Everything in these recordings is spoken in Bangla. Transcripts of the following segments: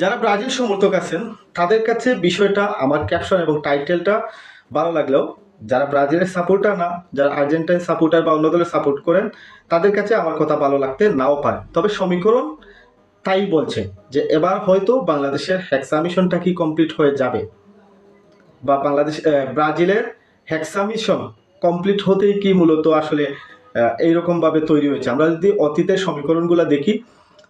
যারা ব্রাজিল সমর্থক আছেন, তাদের কাছে বিষয়টা, আমার ক্যাপশন এবং টাইটেলটা ভালো লাগলেও, যারা ব্রাজিলের সাপোর্টার না, যারা আর্জেন্টাইন সাপোর্টার বা অন্য দলের সাপোর্ট করেন, তাদের কাছে আমার কথা ভালো লাগতে নাও পারে। তবে সমীকরণ তাই বলছে যে, এবার হয়তো বাংলাদেশের হেক্সা মিশনটা কি কমপ্লিট হয়ে যাবে? বা বাংলাদেশ ব্রাজিলের হেক্সা মিশন কমপ্লিট হতেই কি মূলত আসলে এইরকমভাবে তৈরি হয়েছে? আমরা যদি অতীতের সমীকরণগুলো দেখি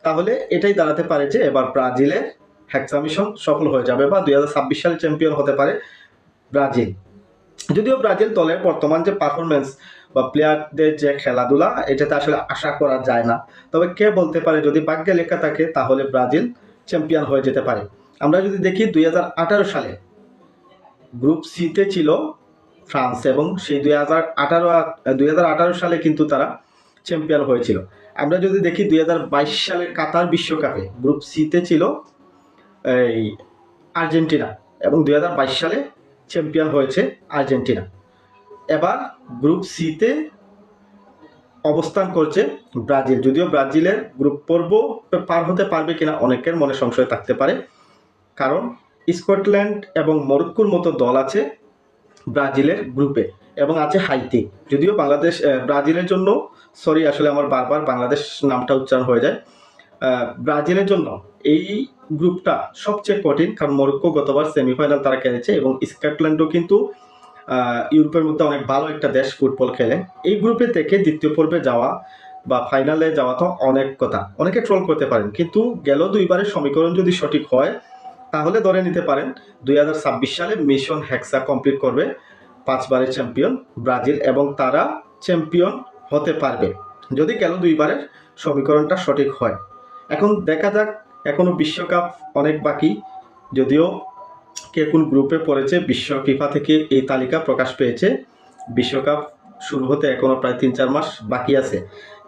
তাহলে এটাই দাঁড়াতে পারে যে এবার ব্রাজিলের হেক্সা মিশন সফল হয়ে যাবে বা দুই হাজার ছাব্বিশ সালে চ্যাম্পিয়ন হতে পারে ব্রাজিল। যদিও ব্রাজিল দলের বর্তমান যে পারফরমেন্স বা প্লেয়ারদের যে খেলাধুলা, এটাতে আসলে আশা করা যায় না। তবে কে বলতে পারে যদি ভাগ্যে লেখা থাকে, তাহলে ব্রাজিল চ্যাম্পিয়ন হয়ে যেতে পারে। আমরা যদি দেখি দুই হাজার আঠারো সালে গ্রুপ সিতে ছিল ফ্রান্স এবং সেই দুই হাজার আঠারো দুই হাজার আঠারো সালে কিন্তু তারা চ্যাম্পিয়ন হয়েছিল। আমরা যদি দেখি দুই হাজার বাইশ সালের কাতার বিশ্বকাপে গ্রুপ সিতে ছিল, এই আর্জেন্টিনা এবং দুই হাজার বাইশ সালে চ্যাম্পিয়ন হয়েছে আর্জেন্টিনা। এবার গ্রুপ সিতে অবস্থান করছে ব্রাজিল। যদিও ব্রাজিলের গ্রুপ পর্ব পার হতে পারবে কিনা অনেকের মনে সংশয় থাকতে পারে, কারণ স্কটল্যান্ড এবং মরক্কোর মতো দল আছে ব্রাজিলের গ্রুপে। এবং আছে হাইতি। যদিও বাংলাদেশ ব্রাজিলের জন্য সরি আসলে আমার বারবার বাংলাদেশ নামটা উচ্চারণ হয়ে যায় ব্রাজিলের জন্য এই গ্রুপটা সবচেয়ে কঠিন, কারণ মরক্কো গতবার সেমিফাইনাল তারা খেলেছে এবং স্কটল্যান্ডও কিন্তু ইউরোপের মধ্যে অনেক ভালো একটা দেশ ফুটবল খেলে। এই গ্রুপে থেকে দ্বিতীয় পর্বে যাওয়া বা ফাইনালে যাওয়া তো অনেক কথা। অনেকে ট্রোল করতে পারেন, কিন্তু গেল দুইবারের সমীকরণ যদি সঠিক হয়, তাহলে ধরে নিতে পারেন দুই হাজার ছাব্বিশ সালে মিশন হেক্সা কমপ্লিট করবে। পাঁচবারের চ্যাম্পিয়ন ব্রাজিল এবং তারা চ্যাম্পিয়ন হতে পারবে। যদি কেন দুইবারের সমীকরণটা সঠিক হয়? এখন দেখা যাক, এখনও বিশ্বকাপ অনেক বাকি। যদিও কে কোন গ্রুপে পড়েছে, বিশ্ব ফিফা থেকে এই তালিকা প্রকাশ পেয়েছে। বিশ্বকাপ শুরু হতে এখনও প্রায় তিন চার মাস বাকি আছে।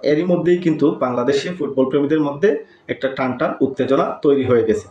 এরই মধ্যেই কিন্তু বাংলাদেশে ফুটবল প্রেমীদের মধ্যে একটা টান টান উত্তেজনা তৈরি হয়ে গেছে।